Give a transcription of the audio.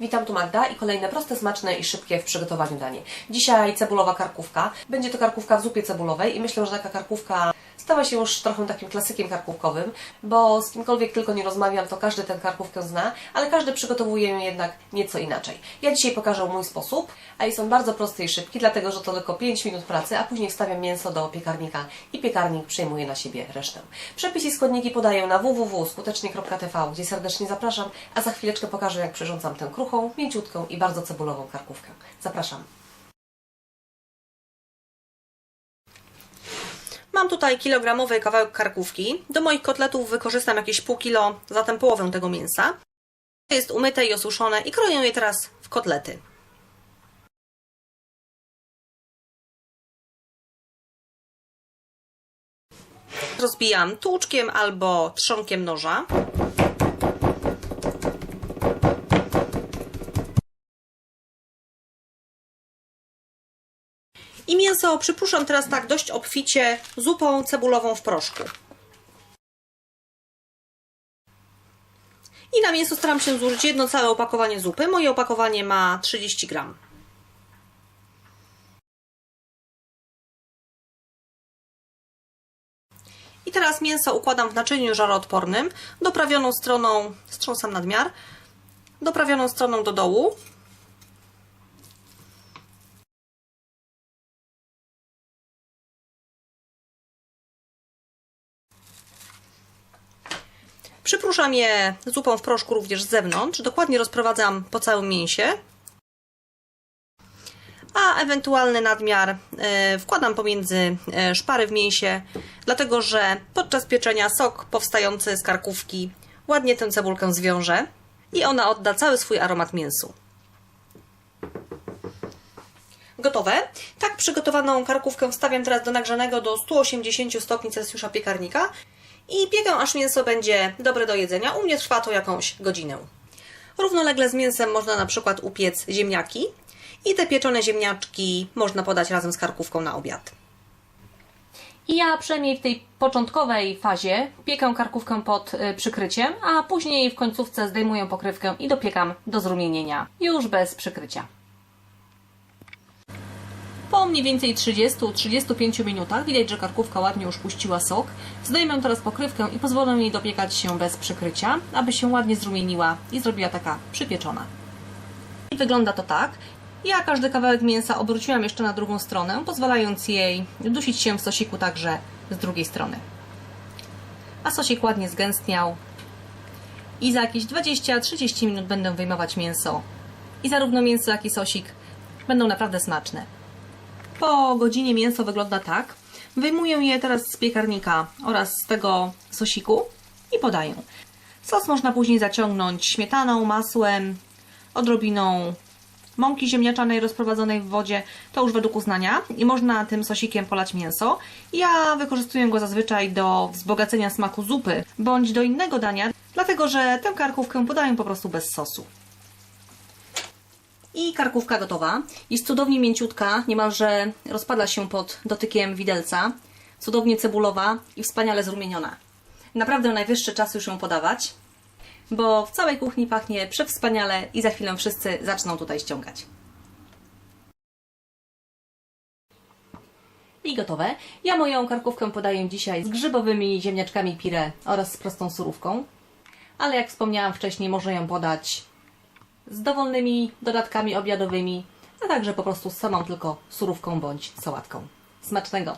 Witam tu Magda i kolejne proste, smaczne i szybkie w przygotowaniu danie. Dzisiaj cebulowa karkówka. Będzie to karkówka w zupie cebulowej i myślę, że taka karkówka stała się już trochę takim klasykiem karkówkowym, bo z kimkolwiek tylko nie rozmawiam, to każdy tę karkówkę zna, ale każdy przygotowuje ją jednak nieco inaczej. Ja dzisiaj pokażę mój sposób, a jest on bardzo prosty i szybki, dlatego że to tylko 5 minut pracy, a później wstawiam mięso do piekarnika i piekarnik przejmuje na siebie resztę. Przepis i składniki podaję na www.skutecznie.tv, gdzie serdecznie zapraszam, a za chwileczkę pokażę, jak przyrządzam tę kruchą, mięciutką i bardzo cebulową karkówkę. Zapraszam. Mam tutaj kilogramowy kawałek karkówki. Do moich kotletów wykorzystam jakieś pół kilo, zatem połowę tego mięsa. Jest umyte i osuszone i kroję je teraz w kotlety. Rozbijam tłuczkiem albo trzonkiem noża. I mięso przypuszczam teraz tak dość obficie zupą cebulową w proszku. I na mięso staram się zużyć jedno całe opakowanie zupy. Moje opakowanie ma 30 gram. I teraz mięso układam w naczyniu żaroodpornym, doprawioną stroną, strząsam nadmiar, doprawioną stroną do dołu. Przypruszam je zupą w proszku również z zewnątrz. Dokładnie rozprowadzam po całym mięsie. A ewentualny nadmiar e, wkładam pomiędzy e, szpary w mięsie, dlatego że podczas pieczenia sok powstający z karkówki ładnie tę cebulkę zwiąże i ona odda cały swój aromat mięsu. Gotowe. Tak przygotowaną karkówkę wstawiam teraz do nagrzanego do 180 stopni Celsjusza piekarnika i piekam aż mięso będzie dobre do jedzenia. U mnie trwa to jakąś godzinę. Równolegle z mięsem można na przykład upiec ziemniaki i te pieczone ziemniaczki można podać razem z karkówką na obiad. I ja przynajmniej w tej początkowej fazie piekam karkówkę pod y, przykryciem, a później w końcówce zdejmuję pokrywkę i dopiekam do zrumienienia, już bez przykrycia. Po mniej więcej 30-35 minutach widać, że karkówka ładnie już puściła sok. Zdejmę teraz pokrywkę i pozwolę jej dopiekać się bez przykrycia, aby się ładnie zrumieniła i zrobiła taka przypieczona. I wygląda to tak. Ja każdy kawałek mięsa obróciłam jeszcze na drugą stronę, pozwalając jej dusić się w sosiku także z drugiej strony. A sosik ładnie zgęstniał. I za jakieś 20-30 minut będę wyjmować mięso. I zarówno mięso, jak i sosik będą naprawdę smaczne. Po godzinie mięso wygląda tak. Wyjmuję je teraz z piekarnika oraz z tego sosiku i podaję. Sos można później zaciągnąć śmietaną, masłem, odrobiną mąki ziemniaczanej rozprowadzonej w wodzie, to już według uznania i można tym sosikiem polać mięso. Ja wykorzystuję go zazwyczaj do wzbogacenia smaku zupy bądź do innego dania, dlatego że tę karkówkę podaję po prostu bez sosu. I karkówka gotowa. Jest cudownie mięciutka, niemalże rozpada się pod dotykiem widelca. Cudownie cebulowa i wspaniale zrumieniona. Naprawdę najwyższy czas już ją podawać, bo w całej kuchni pachnie przewspaniale i za chwilę wszyscy zaczną tutaj ściągać. I gotowe. Ja moją karkówkę podaję dzisiaj z grzybowymi ziemniaczkami pire oraz z prostą surówką. Ale jak wspomniałam wcześniej, można ją podać z dowolnymi dodatkami obiadowymi, a także po prostu z samą tylko surówką bądź sałatką. Smacznego!